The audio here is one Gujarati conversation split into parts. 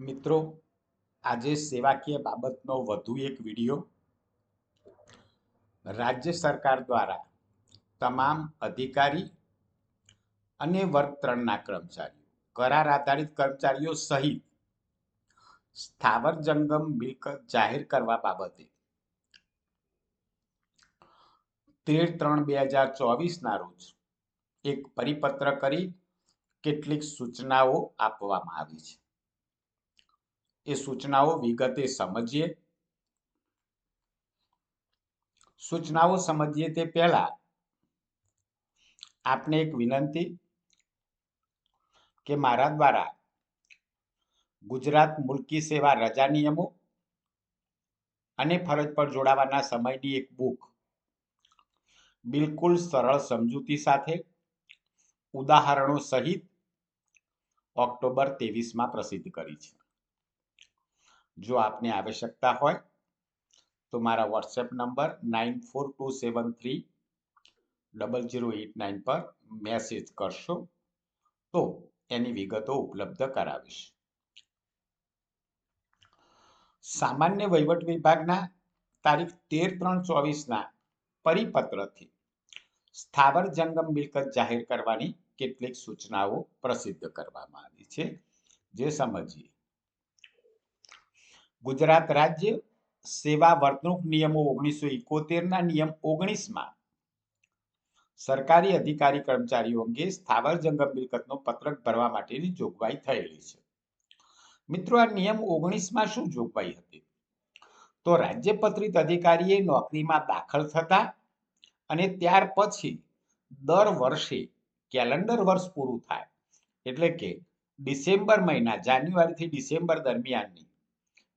મિત્રો, આજે સેવાકીય બાબતનો વધુ એક વીડિયો. રાજ્ય સરકાર દ્વારા તમામ અધિકારી અને વર્ગ ત્રણના કર્મચારીઓ, કરાર આધારિત કર્મચારીઓ સહિત સ્થાવર જંગમ મિલકત જાહેર કરવા બાબતે તેર ત્રણ બે હજાર ચોવીસના રોજ એક પરિપત્ર કરી કેટલીક સૂચનાઓ આપવામાં આવી છે. એ સૂચનાઓ વિગતે સમજીએ. સૂચનાઓ સમજીએ તે પહેલા આપને એક વિનંતી કે મારા દ્વારા ગુજરાત મુલકી સેવા રજા નિયમો અને ફરજ પર જોડાવાના સમયની એક બુક બિલકુલ સરળ સમજૂતી સાથે ઉદાહરણો સહિત ઓક્ટોબર ત્રેવીસમાં પ્રસિદ્ધ કરી છે. જો આપને આવશ્યકતા હોય, તો મારા WhatsApp number nine four two seven three double zero eight nine પર મેસેજ કરશો, તો એની વિગતો ઉપલબ્ધ કરાવીશ. સામાન્ય વહીવટ વિભાગના તારીખ તેર ત્રણ ચોવીસના પરિપત્રથી સ્થાવર જંગમ મિલકત જાહેર કરવાની કેટલીક સૂચનાઓ પ્રસિદ્ધ કરવામાં આવી છે. જે સમજીએ. ગુજરાત રાજ્ય સેવા વર્તણૂક નિયમો ઓગણીસો ઇકોતેરના નિયમ ઓગણીસમાં સરકારી અધિકારી કર્મચારીઓ અંગે સ્થાવર જંગમ મિલકતનો પત્રક ભરવા માટેની જોગવાઈ થયેલી છે. મિત્રો, આ નિયમ ઓગણીસમાં શું જોગવાઈ હતી? તો રાજ્યપત્રિત અધિકારીએ નોકરીમાં દાખલ થતા અને ત્યાર પછી દર વર્ષે કેલેન્ડર વર્ષ પૂરું થાય, એટલે કે ડિસેમ્બર મહિના, જાન્યુઆરીથી ડિસેમ્બર દરમિયાનની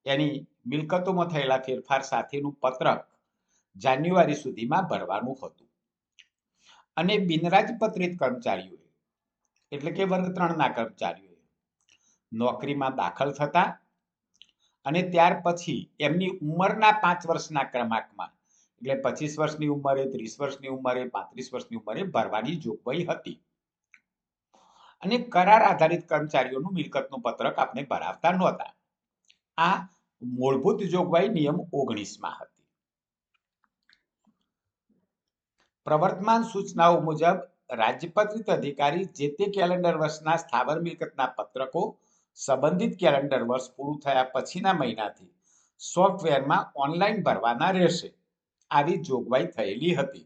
એની મિલકતોમાં થયેલા ફેરફાર સાથેનું પત્રક જાન્યુઆરી સુધીમાં ભરવાનું હતું. અને બિનરાજપત્રિત કર્મચારીઓએ, એટલે કે વર્ગ ત્રણના કર્મચારીઓએ, નોકરીમાં દાખલ થતા અને ત્યાર પછી એમની ઉંમરના પાંચ વર્ષના ક્રમાંકમાં, એટલે પચીસ વર્ષની ઉંમરે, ત્રીસ વર્ષની ઉંમરે, પાંત્રીસ વર્ષની ઉંમરે ભરવાની જોગવાઈ હતી. અને કરાર આધારિત કર્મચારીઓનું મિલકતનું પત્રક આપણે ભરાવતા નહોતા. આ મૂળભૂત જોગવાઈ નિયમ ઓગણીસમાં હતી. પ્રવર્તમાન સૂચનાઓ મુજબ, રાજ્યપત્રિત અધિકારી જે તે કેલેન્ડર વર્ષના સ્થાવર મિલકતના પત્રકો સંબંધિત કેલેન્ડર વર્ષ પૂરું થયા પછીના મહિનાથી સોફ્ટવેરમાં ઓનલાઈન ભરવાના રહેશે, આવી જોગવાઈ થયેલી હતી.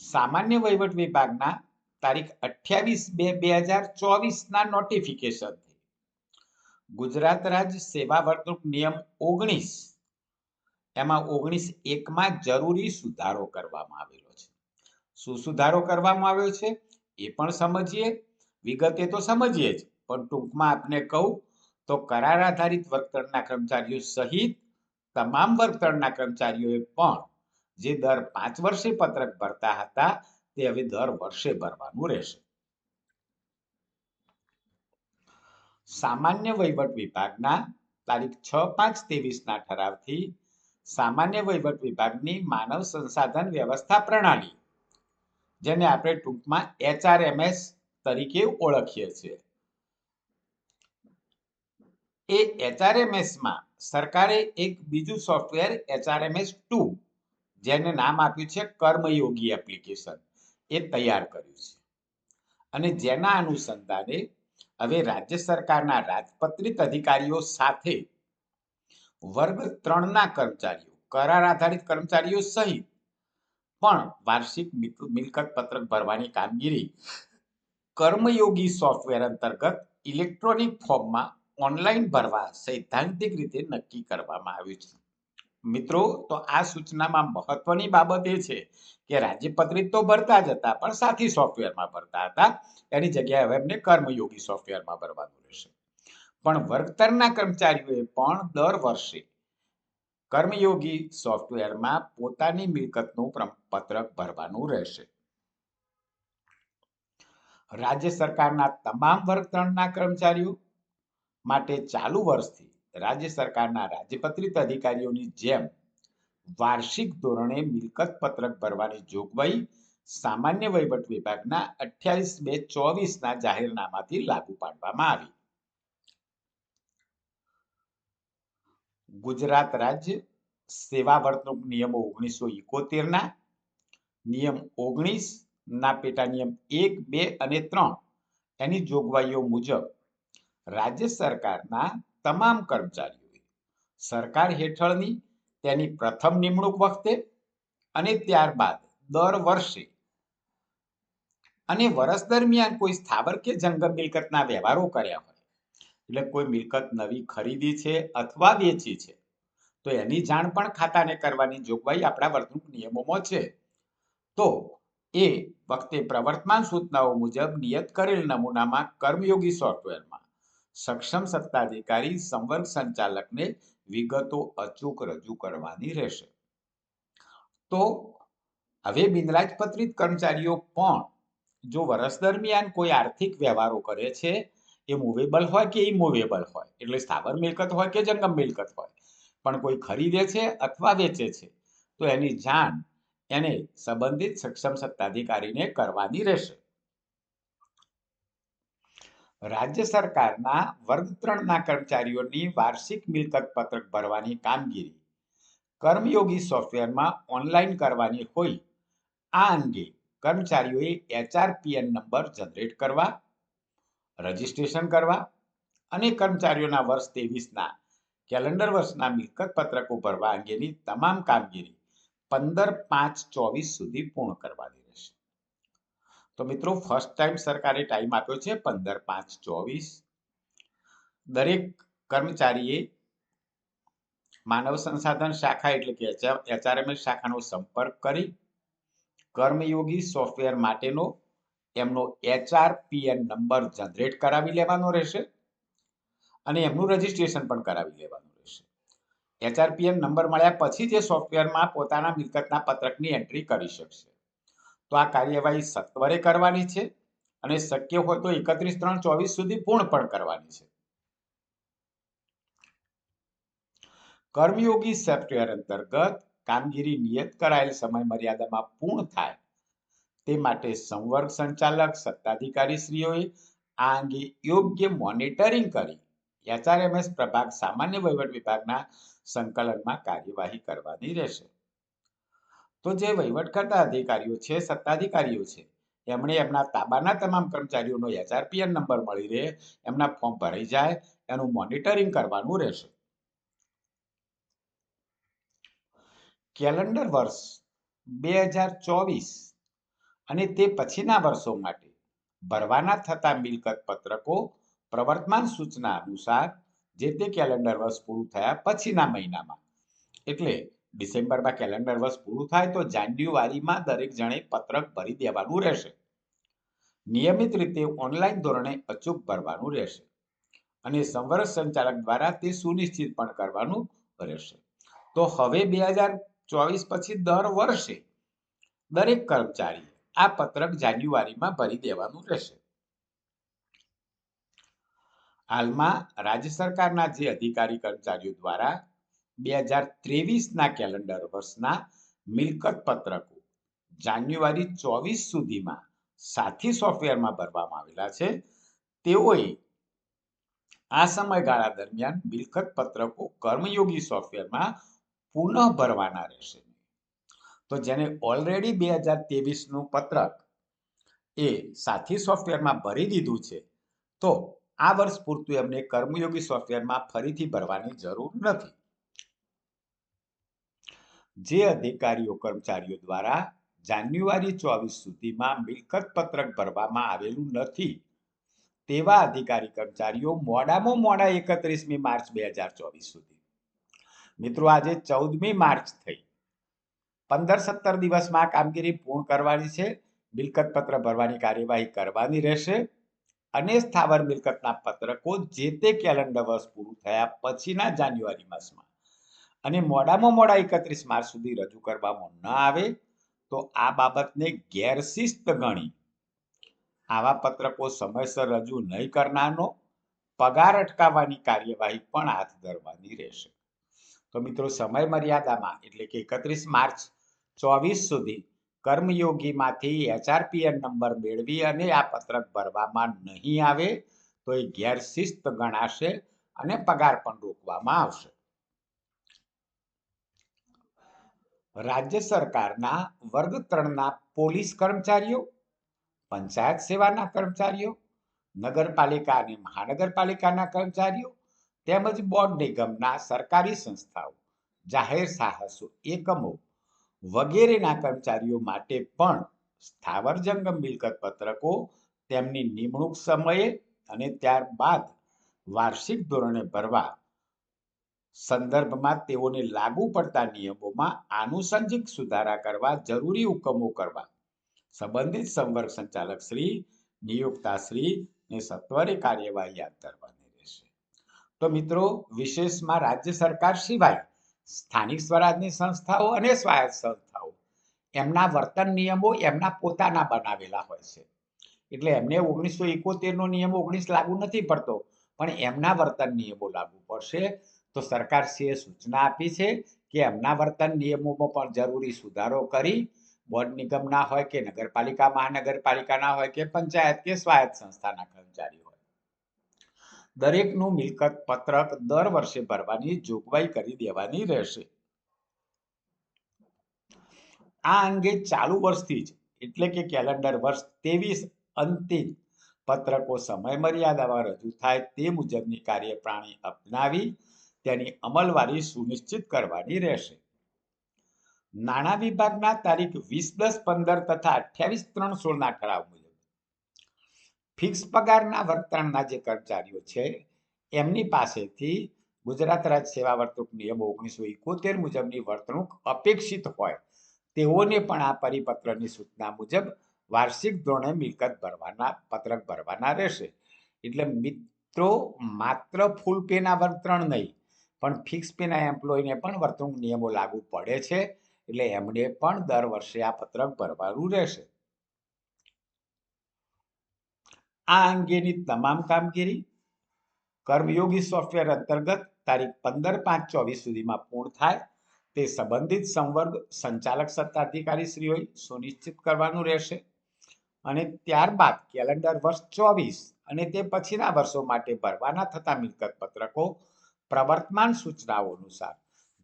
સામાન્ય વહીવટ વિભાગના તારીખ અઠ્યાવીસ બે બે હજાર ચોવીસના નોટિફિકેશનથી ગુજરાત રાજ્ય સેવા વર્તણૂક નિયમ ઓગણીસ. એમાં ઓગણીસ એકમાં જરૂરી સુધારો કરવામાં આવેલો છે. શું સુધારો કરવામાં આવ્યો છે? એ પણ સમજીએ. વિગતે તો સમજીએ જ. પણ ટૂંકમાં આપને કહું તો કરાર આધારિત વર્તણના કર્મચારીઓ સહિત તમામ વર્તણના કર્મચારીઓએ પણ જે દર પાંચ વર્ષે પત્રક ભરતા હતા તે હવે દર વર્ષે ભરવાનું રહેશે. સામાન્ય વહીવટ વિભાગના તારીખ છ પાંચ ત્રેવીસના ઠરાવથી સામાન્ય વહીવટ વિભાગની માનવ સંસાધન વ્યવસ્થા પ્રણાલી, જેને આપણે ટૂંકમાં એચઆરએમએસ તરીકે ઓળખીએ છીએ. એ એચઆરએમએસમાં સરકારે એક બીજું સોફ્ટવેર એચઆરએમએસ ટુ, જેને નામ આપ્યું છે કર્મયોગી એપ્લિકેશન, એ તૈયાર કર્યું છે. અને જેના અનુસંધાને હવે રાજ્ય સરકારના રાજપત્રિત અધિકારીઓ સાથે વર્ગ ત્રણના કર્મચારીઓ, કરાર આધારિત કર્મચારીઓ સહિત પણ વાર્ષિક મિલકત પત્રક ભરવાની કામગીરી કર્મયોગી સોફ્ટવેર અંતર્ગત ઇલેક્ટ્રોનિક ફોર્મમાં ઓનલાઈન ભરવા સૈદ્ધાંતિક રીતે નક્કી કરવામાં આવ્યું છે. મિત્રો, તો આ સૂચનામાં મહત્વની બાબત એ છે કે રાજ્યપત્રિત તો ભરતા જ હતા, પણ સાથી સોફ્ટવેરમાં ભરતા હતા. એની જગ્યાએ હવે એમને કર્મયોગી સોફ્ટવેરમાં ભરવાનું રહેશે. પણ વર્ગતરના કર્મચારીઓએ પણ દર વર્ષે કર્મયોગી સોફ્ટવેરમાં પોતાની મિલકતનું પત્રક ભરવાનું રહેશે. રાજ્ય સરકારના તમામ વર્ગતરણના કર્મચારીઓ માટે ચાલુ વર્ષથી રાજ્ય સરકારના રાજ્યપત્રિત અધિકારીઓની જેમ વાર્ષિક ધોરણે મિલકત પત્રક ભરવાની જોગવાઈ સામાન્ય વહીવટ વિભાગના અઠ્યાવીસ બે ચોવીસના જાહેરનામાથી લાગુ પાડવામાં આવી. ગુજરાત રાજ્ય સેવા વર્તણૂક નિયમો ઓગણીસો ઇકોતેરના નિયમ ઓગણીસ ના પેટા નિયમ એક, બે અને ત્રણ એની જોગવાઈઓ મુજબ રાજ્ય સરકારના તમામ કર્મચારીઓએ સરકાર હેઠળની તેની પ્રથમ નિમણૂક વખતે અને ત્યારબાદ દર વર્ષે અને વર્ષ દરમિયાન કોઈ સ્થાવર કે જંગમ મિલકતના વ્યવહારો કર્યા હોય, એટલે કોઈ મિલકત નવી ખરીદી છે અથવા વેચી છે, તો એની જાણ પણ ખાતાને કરવાની જોગવાઈ આપણા વર્તણૂક નિયમોમાં છે. તો એ વખતે પ્રવર્તમાન સૂચનાઓ મુજબ નિયત કરેલ નમૂનામાં કર્મયોગી સોફ્ટવેરમાં સક્ષમ સત્તાધિકારી સંવર્ગ સંચાલકને વિગતો અચૂક રજૂ કરવાની રહેશે. તો હવે બિનરાજપત્રિત કર્મચારીઓ પણ જો વર્ષ દરમિયાન કોઈ આર્થિક વ્યવહારો કરે છે, એ મૂવેબલ હોય કે ઇમૂવેબલ હોય, એટલે સ્થાવર મિલકત હોય કે જંગમ મિલકત હોય, પણ કોઈ ખરીદે છે અથવા વેચે છે, તો એની જાણ એને સંબંધિત સક્ષમ સત્તાધિકારીને કરવાની રહેશે. રાજ્ય સરકારના વર્ગ ત્રણના કર્મચારીઓની વાર્ષિક મિલકત પત્રક ભરવાની કામગીરી. કર્મયોગી સોફ્ટવેરમાં ઓનલાઈન કરવાની હોય, આ અંગે કર્મચારીઓએ એચઆરપીએન નંબર જનરેટ કરવા, રજિસ્ટ્રેશન કરવા અને કર્મચારીઓના વર્ષ ત્રેવીસના કેલેન્ડર વર્ષના મિલકત પત્રકો ભરવા અંગેની તમામ કામગીરી પંદર પાંચ ચોવીસ સુધી પૂર્ણ કરવાની તો મિત્રો ફર્સ્ટ ટાઈમ સરકારે ટાઈમ આપ્યો છે પંદર પાંચ ચોવીસ. દરેક કર્મચારીએ માનવ સંસાધન શાખા એટલે કે એચઆરએમએસ શાખાનો સંપર્ક કરી કર્મયોગી સોફ્ટવેર માટેનો એમનો એચઆરપીએન નંબર જનરેટ કરાવી લેવાનો રહેશે અને એમનું રજીસ્ટ્રેશન પણ કરાવી લેવાનું રહેશે. એચઆરપીએન નંબર મળ્યા પછી જે સોફ્ટવેરમાં પોતાના મિલકતના પત્રકની એન્ટ્રી કરી શકશે. તો આ કાર્યવાહી સત્વરે કરવાની છે અને શક્ય હોય તો એકત્રીસ ત્રણ ચોવીસ સુધી પૂર્ણ પણ કરવાની છે. કર્મયોગી સોફ્ટવેર અંતર્ગત કામગીરી નિયત કરાયેલ સમય મર્યાદામાં પૂર્ણ થાય તે માટે સંવર્ગ સંચાલક સત્તાધિકારી શ્રીઓએ આ અંગે યોગ્ય મોનિટરિંગ કરી. એચઆરએમએસ પ્રભાગ સામાન્ય વહીવટ વિભાગના સંકલનમાં કાર્યવાહી કરવાની રહેશે. તો જે વહીવટ કરતા અધિકારીઓ છે, સત્તાધિકારીઓ છે, એમણે એમના તાબાના તમામ કર્મચારીઓનો એચઆરપીએન નંબર મળી રહે, એમના ફોર્મ ભરાઈ જાય, એનું મોનિટરિંગ કરવાનું રહેશે. કેલેન્ડર વર્ષ બે હજાર ચોવીસ અને તે પછીના વર્ષો માટે ભરવાના થતા મિલકત પત્રકો, પ્રવર્તમાન સૂચના અનુસાર જે તે કેલેન્ડર વર્ષ પૂરું થયા પછીના મહિનામાં. એટલે ડિસેમ્બરમાં કેલેન્ડર વર્ષ પૂરું થાય તો જાન્યુઆરીમાં દરેક જણે પત્રક ભરી દેવાનું રહેશે. નિયમિત રીતે ઓનલાઈન ધોરણે અચૂક ભરવાનું રહેશે અને સંવર્ગ સંચાલક દ્વારા તે સુનિશ્ચિત પણ કરવાનું રહેશે. તો હવે બે હજાર ચોવીસ પછી દર વર્ષે દરેક કર્મચારી આ પત્રક જાન્યુઆરીમાં ભરી દેવાનું રહેશે. હાલમાં રાજ્ય સરકારના જે અધિકારી કર્મચારીઓ દ્વારા બે હજાર ત્રેવીસના કેલેન્ડર વર્ષના મિલકત પત્રકો જાન્યુઆરી ચોવીસ સુધીમાં સાથી સોફ્ટવેરમાં ભરવામાં આવેલા છે. તેઓએ આ સમયગાળા દરમિયાન મિલકત પત્રકો કર્મયોગી સોફ્ટવેરમાં પુનઃ ભરવાના રહેશે. તો જેને ઓલરેડી બે હજાર ત્રેવીસનું પત્રક એ સાથી સોફ્ટવેરમાં ભરી દીધું છે, તો આ વર્ષ પૂરતું એમને કર્મયોગી સોફ્ટવેરમાં ફરીથી ભરવાની જરૂર નથી. જે અધિકારીઓ કર્મચારીઓ દ્વારા જાન્યુઆરી ચોવીસ સુધીમાં મિલકત પત્રક ભરવામાં આવેલું નથી, તેવા અધિકારી કર્મચારીઓ મોડામાં મોડા એકત્રીસમી માર્ચ બે હજાર ચોવીસ સુધી. મિત્રો, આજે ચૌદમી માર્ચ થઈ. પંદર સત્તર દિવસમાં કામગીરી પૂર્ણ કરવાની છે, મિલકત પત્ર ભરવાની કાર્યવાહી કરવાની રહેશે અને સ્થાવર મિલકતના પત્રકો જે તે કેલેન્ડર વર્ષ પૂરું થયા પછીના જાન્યુઆરી માસમાં અને મોડામાં મોડા એકત્રીસ માર્ચ સુધી રજૂ કરવામાં ન આવે, તો આ બાબતને ગેરશિસ્ત ગણી. આવા પત્રકો સમયસર રજૂ નહીં કરનારનો પગાર અટકાવવાની કાર્યવાહી પણ હાથ ધરવાની રહેશે. તો મિત્રો સમય મર્યાદામાં એટલે કે એકત્રીસ માર્ચ ચોવીસ સુધી કર્મયોગીમાંથી એચઆરપીએન નંબર મેળવી અને આ પત્રક ભરવામાં નહીં આવે, તો એ ગેરશિસ્ત ગણાશે અને પગાર પણ રોકવામાં આવશે. રાજ્ય સરકારના વર્ગ ત્રણના પોલીસ કર્મચારીઓ, પંચાયત સેવાના કર્મચારીઓ, નગરપાલિકા અને મહાનગરપાલિકાના કર્મચારીઓ તેમજ બોર્ડ નિગમના સરકારી સંસ્થાઓ, જાહેર સાહસો, એકમો વગેરેના કર્મચારીઓ માટે પણ સ્થાવર જંગમ મિલકત પત્રકો તેમની નિમણૂક સમયે અને ત્યારબાદ વાર્ષિક ધોરણે ભરવા સંદર્ભમાં તેઓને લાગુ પડતા નિયમોમાં આનુષંગિક સુધારા કરવા જરૂરી હુકમો કરવા. સંબંધિત સંવર્ગ સંચાલક શ્રી, નિયુક્તા શ્રી ને સત્વરે કાર્યવાહી હાથ ધરવાની રહેશે. તો મિત્રો, વિશેષમાં રાજ્ય સરકાર સિવાય સ્થાનિક સ્વરાજની સંસ્થાઓ અને સ્વાયત્ત સંસ્થાઓ, એમના વર્તન નિયમો એમના પોતાના બનાવેલા હોય છે. એટલે એમને ઓગણીસો એકોતેરનો નિયમ ઓગણીસ લાગુ નથી પડતો, પણ એમના વર્તન નિયમો લાગુ પડશે. તો સરકારશ્રીએ સૂચના આપી છે કે એમના વર્તન નિયમોમાં પણ જરૂરી સુધારો કરી બોર્ડ નિગમના હોય કે નગરપાલિકા, મહાનગરપાલિકાના હોય કે પંચાયત કે સ્વાયત્ત સંસ્થાના કર્મચારી હોય. દરેકનું મિલકત પત્રક દર વર્ષે ભરવાની જોગવાઈ કરી દેવાની રહેશે. આ અંગે ચાલુ વર્ષથી જ, એટલે કે કેલેન્ડર વર્ષ ત્રેવીસ અંતિમ પત્રકો સમય મર્યાદામાં રજૂ થાય તે મુજબની કાર્યપ્રાણી અપનાવી તેની અમલવારી સુનિશ્ચિત કરવાની રહેશે. નાણાં વિભાગના તારીખ વીસ, દસ, પંદર તથા અઠ્યાવીસ, ત્રણ, સોળના ઠરાવ મુજબ. ફિક્સ પગારના વર્તણના જે કર્મચારીઓ છે, એમની પાસેથી ગુજરાત રાજ્ય સેવા વર્તણૂક નિયમ ઓગણીસો એકોતેર મુજબની વર્તણૂક અપેક્ષિત હોય, તેઓને પણ આ પરિપત્રની સૂચના મુજબ વાર્ષિક ધોરણે મિલકત ભરવાના, પત્રક ભરવાના રહેશે. એટલે મિત્રો, માત્ર ફૂલ પેના વર્તણ નહીં પણ ફિક્સ પીના એમ્પ્લોયને પણ વર્તણૂક નિયમો લાગુ પડે છે, એટલે એમણે પણ દર વર્ષે આ પત્રક ભરવાનું રહેશે. આ અંગેની તમામ કામગીરી કર્મયોગી સોફ્ટવેર અંતર્ગત તારીખ પંદર પાંચ ચોવીસ સુધીમાં પૂર્ણ થાય, તે સંબંધિત સંવર્ગ સંચાલક સત્તાધિકારી શ્રીઓએ સુનિશ્ચિત કરવાનું રહેશે. અને ત્યારબાદ કેલેન્ડર વર્ષ ચોવીસ અને તે પછીના વર્ષો માટે ભરવાના થતા મિલકત પત્રકો પ્રવર્તમાન સૂચનાઓ અનુસાર,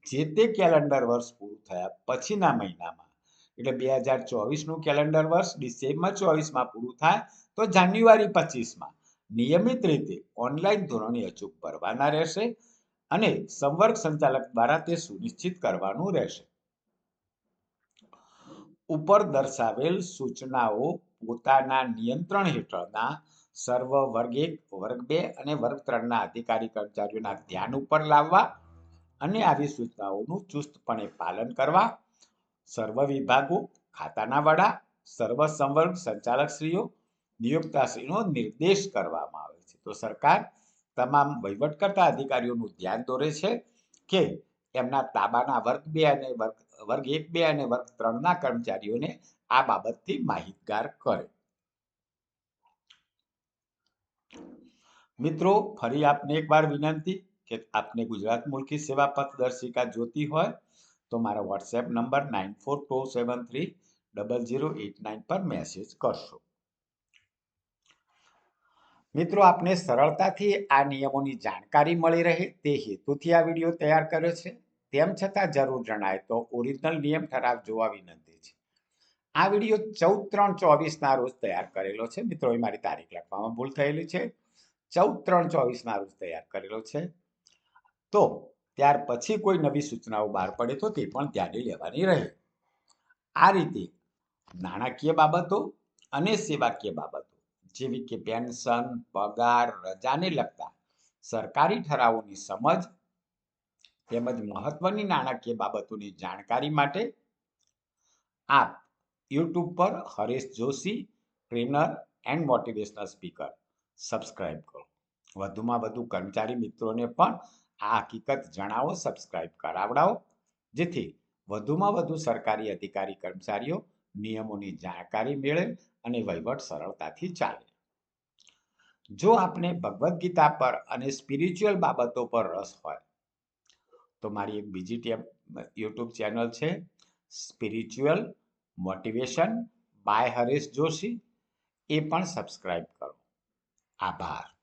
જે તે કેલેન્ડર વર્ષ પૂરું થયા પછીના મહિનામાં, એટલે બે હજાર ચોવીસનું કેલેન્ડર વર્ષ, ડિસેમ્બર ચોવીસમાં પૂરું થાય તો જાન્યુઆરી પચીસમાં. નિયમિત રીતે ઓનલાઈન ધોરણે અચૂક ભરવાના રહેશે અને સંવર્ગ સંચાલક દ્વારા તે સુનિશ્ચિત કરવાનું રહેશે. ઉપર દર્શાવેલ સૂચનાઓ પોતાના નિયંત્રણ હેઠળના સર્વ વર્ગ એક, વર્ગ બે અને વર્ગ ત્રણના અધિકારી કર્મચારીઓના ધ્યાન ઉપર લાવવા અને આવી સૂચનાઓનું ચુસ્તપણે પાલન કરવા. સર્વ વિભાગો, ખાતાના વડા, સર્વ સંવર્ગ સંચાલકશ્રીઓ, નિયુક્તાશ્રીનો નિર્દેશ કરવામાં આવે છે. તો સરકાર તમામ વહીવટ કરતા અધિકારીઓનું ધ્યાન દોરે છે કે એમના તાબાના વર્ગ બે અને વર્ગ વર્ગ એક બે અને વર્ગ ત્રણના કર્મચારીઓને આ બાબતથી માહિતગાર કરે. મિત્રો, ફરી આપને એકવાર વિનંતી કે આપને ગુજરાત મુલકી સેવા પથદર્શિકા જોતી હોય, તો મારો WhatsApp number nine four two seven three double zero eight nine પર મેસેજ કરશો. મિત્રો, આપને સરળતાથી આ નિયમોની જાણકારી મળી રહે, તે હેતુથી આ વીડિયો તૈયાર કર્યો છે. તેમ છતાં જરૂર જણાય તો ઓરિજિનલ નિયમ ઠરાવ જોવા વિનંતી છે. આ વીડિયો ચૌદ ત્રણ ચોવીસના રોજ તૈયાર કરેલો છે. મિત્રો, એ મારી તારીખ લખવામાં ભૂલ થયેલી છે. ચૌદ ત્રણ ચોવીસના રોજ તૈયાર કરેલો છે. તો ત્યાર પછી કોઈ નવી સૂચનાઓ બહાર પડે તો તે પણ ધ્યાને લેવાની રહે. આ રીતે નાણાકીય બાબતો અને સેવાકીય બાબતો જેવી કે પેન્શન, પગાર, રજાને લગતા સરકારી ઠરાવોની સમજ તેમજ મહત્વની નાણાકીય બાબતોની જાણકારી માટે આપ યુટ્યુબ પર Haresh Joshi, trainer and motivational speaker subscribe કરો. વધુમાં વધુ કર્મચારી મિત્રોને પણ આ હકીકત જણાવો સબસ્ક્રાઇબ કરાવડાવો. જેથી વધુમાં વધુ સરકારી અધિકારી કર્મચારીઓ નિયમોની જાણકારી મેળવે અને વહીવટ સરળતાથી ચાલે. જો આપને ભગવદ્ ગીતા પર અને સ્પિરિચ્યુઅલ બાબતો પર રસ હોય, તો મારી એક બીજી ટેમ, યુટ્યુબ ચેનલ છે spiritual motivation by Haresh Joshi એ પણ સબસ્ક્રાઇબ કરો. abar.